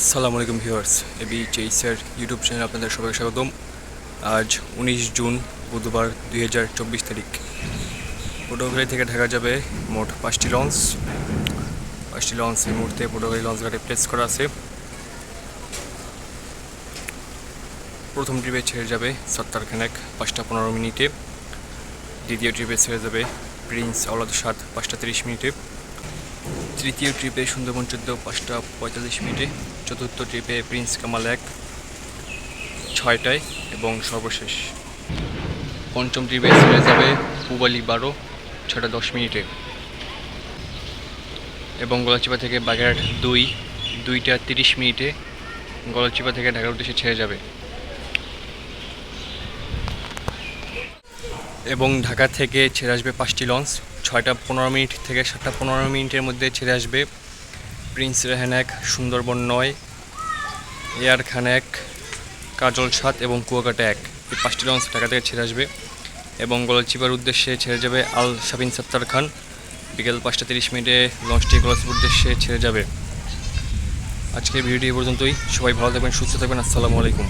আসসালামু আলাইকুম viewers, AB chaser YouTube channel আপনাদের সবাইকে স্বাগতম। আজ উনিশ জুন, বুধবার দুই হাজার চব্বিশ তারিখ। পটুয়াখালী থেকে ঢাকা যাবে মোট পাঁচটি লঞ্চ। পাঁচটি লঞ্চ এই মুহূর্তে পটুয়াখালী লঞ্চ ঘাটে প্লেস করা আছে। প্রথম ট্রিপে ছেড়ে যাবে সত্তর খানেক, পাঁচটা পনেরো মিনিটে। দ্বিতীয় ট্রিপে ছেড়ে যাবে প্রিন্স আওলাদ সাত পাঁচটা তিরিশ মিনিটে। তৃতীয় ট্রিপে সুন্দরবন চোদ্দ, পাঁচটা পঁয়তাল্লিশ মিনিটে। চতুর্থ ট্রিপে প্রিন্স কামাল এক, ছয়টায় এবং সর্বশেষ। পঞ্চম ট্রিপে ছেড়ে যাবে পুবালি বারো ছটা দশ মিনিটে। এবং গলাচিপা থেকে বাগেরহাট দুই, দুইটা তিরিশ মিনিটে। গলাচিপা থেকে ঢাকার উদ্দেশ্যে ছেড়ে যাবে। এবং ঢাকা থেকে ছেড়ে আসবে পাঁচটি লঞ্চ। ছয়টা পনেরো মিনিট থেকে সাতটা পনেরো মিনিটের মধ্যে ছেড়ে আসবে প্রিন্স রেহান এক সুন্দরবন নয়, এয়ার খান এক কাজল সাত এবং কুয়াকাটা এক। এই পাঁচটি লঞ্চ ঢাকা থেকে ছেড়ে আসবে এবং গলচিপার উদ্দেশ্যে ছেড়ে যাবে আল শাবিন সত্তার খান। বিকেল পাঁচটা তিরিশ মিনিটে লঞ্চটি গলচিপার উদ্দেশ্যে ছেড়ে যাবে। আজকের ভিডিওটি পর্যন্তই। সবাই ভালো থাকবেন, সুস্থ থাকবেন। আসসালামু আলাইকুম।